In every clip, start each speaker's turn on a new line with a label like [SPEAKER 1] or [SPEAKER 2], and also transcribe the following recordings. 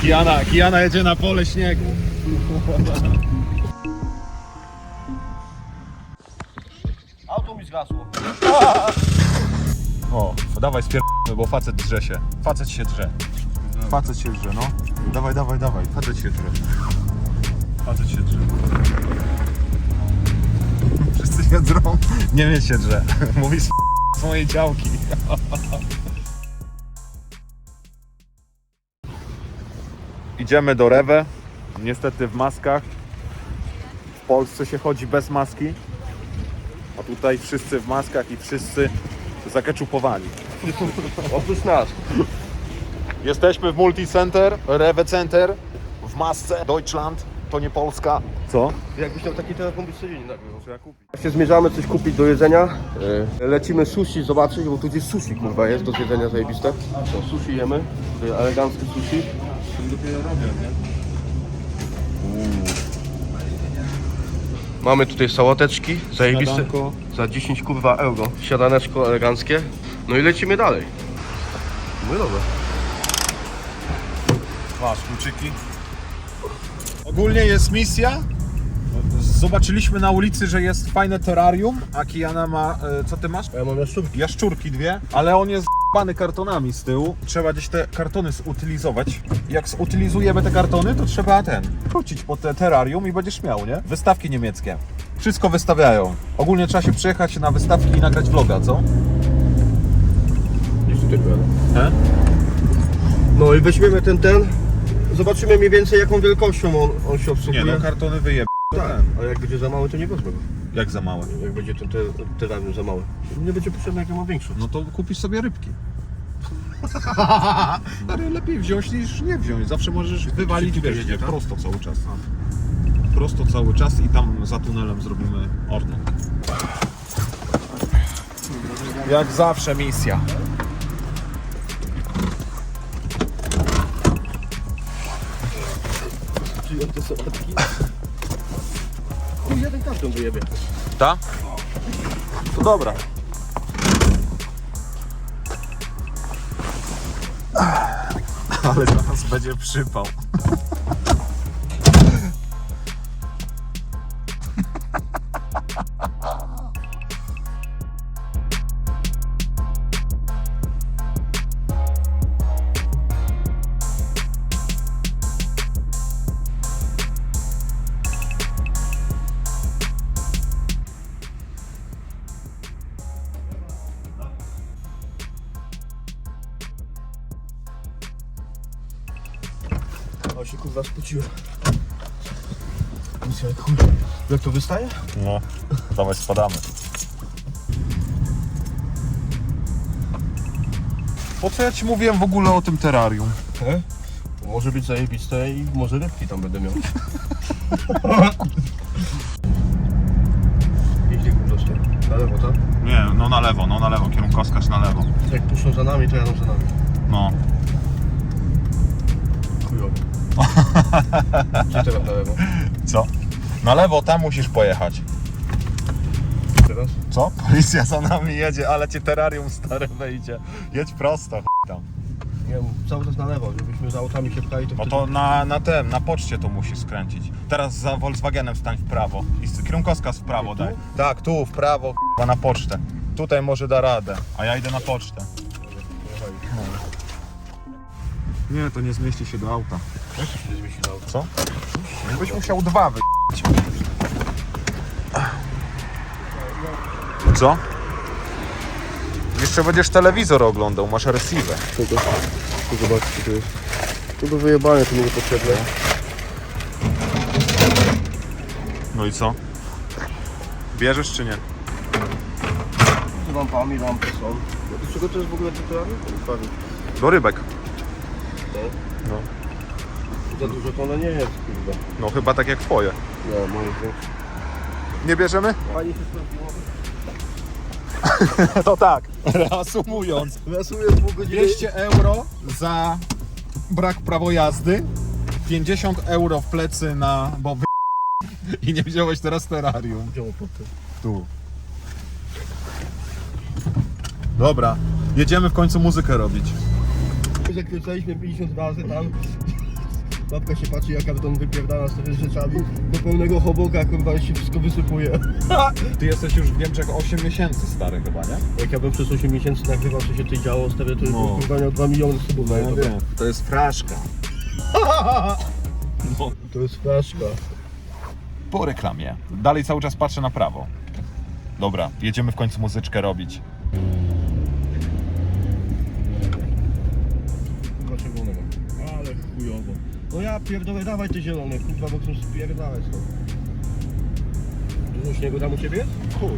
[SPEAKER 1] Kijana, Kijana jedzie na pole śniegu.
[SPEAKER 2] Auto mi zgasło.
[SPEAKER 1] O, dawaj spierdolmy, bo facet drze się. Facet się drze. Facet się drze, no. Dawaj, dawaj, dawaj. Facet się drze. Facet się drze. Wszyscy się drą. Niemiec się drze. Mówi z z mojej działki. Idziemy do Rewe. Niestety w maskach. W Polsce się chodzi bez maski. A tutaj wszyscy w maskach i wszyscy zakeczupowani.
[SPEAKER 2] Oprócz nas.
[SPEAKER 1] Jesteśmy w Multicenter, Rewe Center, w masce Deutschland, to nie Polska. Co?
[SPEAKER 2] Jakbyś miał taki telefon, byś sobie nie nagrywał.
[SPEAKER 1] Co ja kupić?
[SPEAKER 2] Jak się zmierzamy coś kupić do jedzenia, e, lecimy sushi zobaczyć, bo tu gdzieś sushi kurwa jest do zjedzenia zajebiste. To sushi jemy, tutaj eleganckie sushi.
[SPEAKER 1] Dopiero robię, nie?
[SPEAKER 2] Mamy tutaj sałateczki, zajebiste,
[SPEAKER 1] Śniadanko.
[SPEAKER 2] za 10 kurwa euro. Siadaneczko eleganckie. No i lecimy dalej. No i dobra.
[SPEAKER 1] Masz kluczyki. Ogólnie jest misja. Zobaczyliśmy na ulicy, że jest fajne terrarium, a Kijana ma, e, co ty masz?
[SPEAKER 2] Ja mam jaszczurki.
[SPEAKER 1] Jaszczurki dwie, ale on jest zbany kartonami z tyłu. Trzeba gdzieś te kartony zutylizować. Jak zutylizujemy te kartony, to trzeba ten, wrócić po te terrarium i będziesz miał, nie? Wystawki niemieckie. Wszystko wystawiają. Ogólnie trzeba się przyjechać na wystawki i nagrać vloga, co? He?
[SPEAKER 2] No i weźmiemy ten, ten. Zobaczymy mniej więcej jaką wielkością on, on się obsługuje.
[SPEAKER 1] Nie no, kartony wyjeb...
[SPEAKER 2] tak, a jak będzie za mały, to nie wezmę go.
[SPEAKER 1] Jak za małe.
[SPEAKER 2] Jak będzie ten te, terrarium za małe. Nie będzie potrzebne, jak ja mam większe.
[SPEAKER 1] No to kupisz sobie rybki. Ale lepiej wziąć niż nie wziąć. Zawsze możesz wywalić
[SPEAKER 2] Szybciej
[SPEAKER 1] wiesz,
[SPEAKER 2] jedzie, tak?
[SPEAKER 1] prosto cały czas. Prosto cały czas i tam za tunelem zrobimy orną. Jak zawsze misja.
[SPEAKER 2] Czy jak te sałatki? Chuj, jeden karton wyjebie.
[SPEAKER 1] Ta? To dobra. Ale zaraz będzie przypał.
[SPEAKER 2] Kurwa spociłem. Misja jak chuj. Jak to wystaje?
[SPEAKER 1] No, dawaj spadamy. Po co ja ci mówiłem w ogóle o tym terrarium?
[SPEAKER 2] He? Może być zajebiste i może rybki tam będę miał. Jeździ prosto. Na lewo, tak?
[SPEAKER 1] Nie, no na lewo, no na lewo, kierunkowskaz na lewo.
[SPEAKER 2] Jak puszczą za nami, to jadą za nami.
[SPEAKER 1] No.
[SPEAKER 2] Gdzie na lewo?
[SPEAKER 1] Co? Na lewo, tam musisz pojechać.
[SPEAKER 2] Teraz?
[SPEAKER 1] Co? Policja za nami jedzie, ale cię terrarium stare wejdzie. Jedź prosto, ch- tam.
[SPEAKER 2] Nie wiem, cały czas na lewo, żebyśmy za autami się pchali, to
[SPEAKER 1] No
[SPEAKER 2] wtedy...
[SPEAKER 1] to na, na tym, na poczcie to musisz skręcić. Teraz za Volkswagenem stań w prawo. I kierunkowskaz w prawo daj. Tak, tu w prawo, k***a, na pocztę. Tutaj może da radę, a ja idę na pocztę. Nie, to nie zmieści się do auta. Co? Byś musiał dwa wy... Co? Jeszcze będziesz telewizor oglądał, masz receiver.
[SPEAKER 2] Kogo? Tu zobaczcie, co to jest. Tu do wyjebania, to mi niepotrzebne.
[SPEAKER 1] No i co? Bierzesz czy nie?
[SPEAKER 2] Tu lampami, lampy są. No do czego to jest w ogóle tytułami?
[SPEAKER 1] Do rybek.
[SPEAKER 2] No. Za dużo to one nie jest, kurwa.
[SPEAKER 1] No chyba tak jak twoje.
[SPEAKER 2] No, moje większe.
[SPEAKER 1] Nie bierzemy?
[SPEAKER 2] Pani się sprawdziło.
[SPEAKER 1] To tak. Reasumując.
[SPEAKER 2] Pół godziny.
[SPEAKER 1] 200 euro za brak prawo jazdy. 50 euro w plecy na... bo wy... I nie wziąłeś teraz terrarium.
[SPEAKER 2] Wziął potem.
[SPEAKER 1] Tu. Dobra, jedziemy w końcu muzykę robić.
[SPEAKER 2] zakręcaliśmy 50 razy tam. Babka się patrzy, jaka karton wypierdala z tymi rzeczami. Do pełnego hoboka, kurwa, się wszystko wysypuje.
[SPEAKER 1] Ty jesteś już w Niemczech 8 miesięcy stary chyba, nie?
[SPEAKER 2] Jak ja bym przez 8 miesięcy nagrywał, co się tutaj działo, stary, to
[SPEAKER 1] No.
[SPEAKER 2] no. kurwa miał 2 miliony subów na YouTube.
[SPEAKER 1] To jest fraszka. No.
[SPEAKER 2] To jest fraszka.
[SPEAKER 1] Po reklamie. Dalej cały czas patrzę na prawo. Dobra, jedziemy w końcu muzyczkę robić.
[SPEAKER 2] No ja pierdolę, dawaj te zielone, kurwa, bo chcę spierdalać to. Dużo śniegu tam u Ciebie jest?
[SPEAKER 1] Chuj,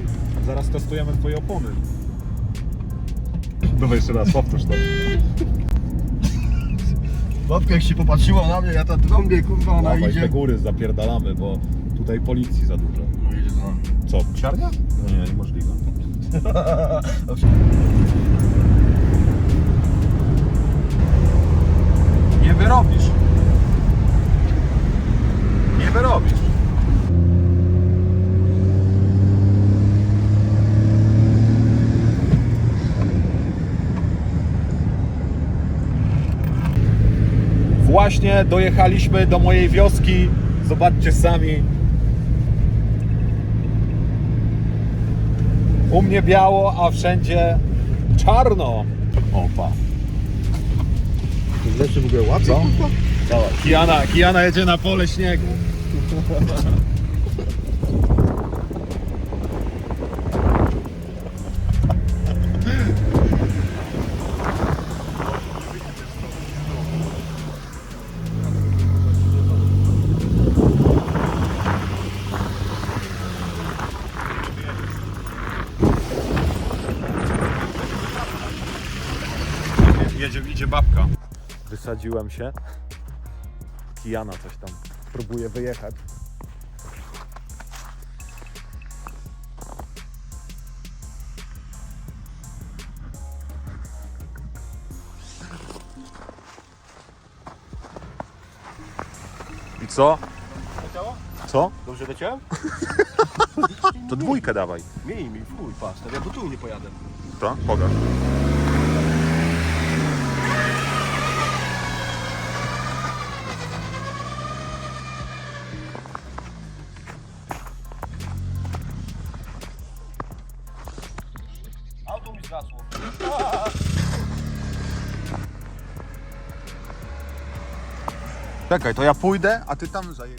[SPEAKER 1] zaraz testujemy twoje opony. Dawaj jeszcze raz, powtórz to.
[SPEAKER 2] Babka jak się popatrzyła na mnie, ja ta trąbię, kurwa, ona
[SPEAKER 1] Dawaj,
[SPEAKER 2] idzie.
[SPEAKER 1] te góry zapierdalamy, bo tutaj policji za dużo.
[SPEAKER 2] No jedzie za nami.
[SPEAKER 1] Co, psiarnia? Nie, niemożliwe. Nie wyrobisz. Nie wyrobisz. Właśnie dojechaliśmy do mojej wioski. Zobaczcie sami. U mnie biało, a wszędzie czarno. Opa.
[SPEAKER 2] Rzeczy w ogóle łapie.
[SPEAKER 1] Kijana, Kijana jedzie na pole śniegu. Jedzie, idzie babka. Wysadziłem się. Kijana coś tam próbuje wyjechać. I co? Co?
[SPEAKER 2] Dobrze leciałem?
[SPEAKER 1] To dwójkę dawaj.
[SPEAKER 2] Miej mi, fuj, patrz, ja do tyłu nie pojadę.
[SPEAKER 1] To? Pokaż. Czekaj, to ja pójdę, a ty tam zaje...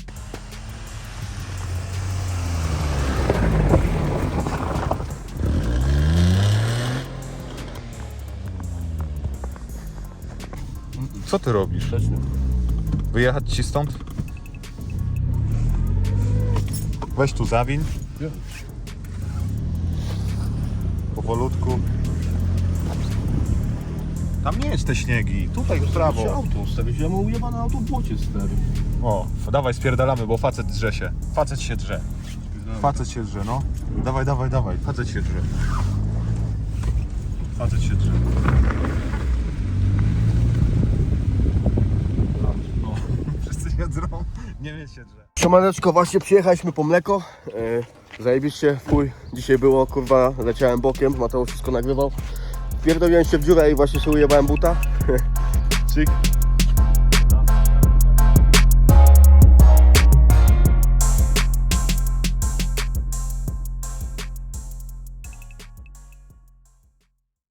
[SPEAKER 1] Co ty robisz? Wyjechać ci stąd? Weź tu zawin. Powolutku. Tam nie jest te śniegi. Tutaj w
[SPEAKER 2] Się
[SPEAKER 1] prawo.
[SPEAKER 2] auto ustawić, ja mam ujebane auto w błocie, stary.
[SPEAKER 1] O, f- dawaj spierdalamy, bo facet drze się. Facet się drze. Facet się drze, no. Dawaj, dawaj, dawaj. Facet się drze. Facet się drze. No, wszyscy się drą. Niemiec się drze.
[SPEAKER 2] Siemaneczko, właśnie przyjechaliśmy po mleko. E, zajebiście, chuj, dzisiaj było, kurwa, leciałem bokiem, Mateusz wszystko nagrywał. Pierdoliłem się w dziurę i właśnie sobie ujebałem buta. Cyk.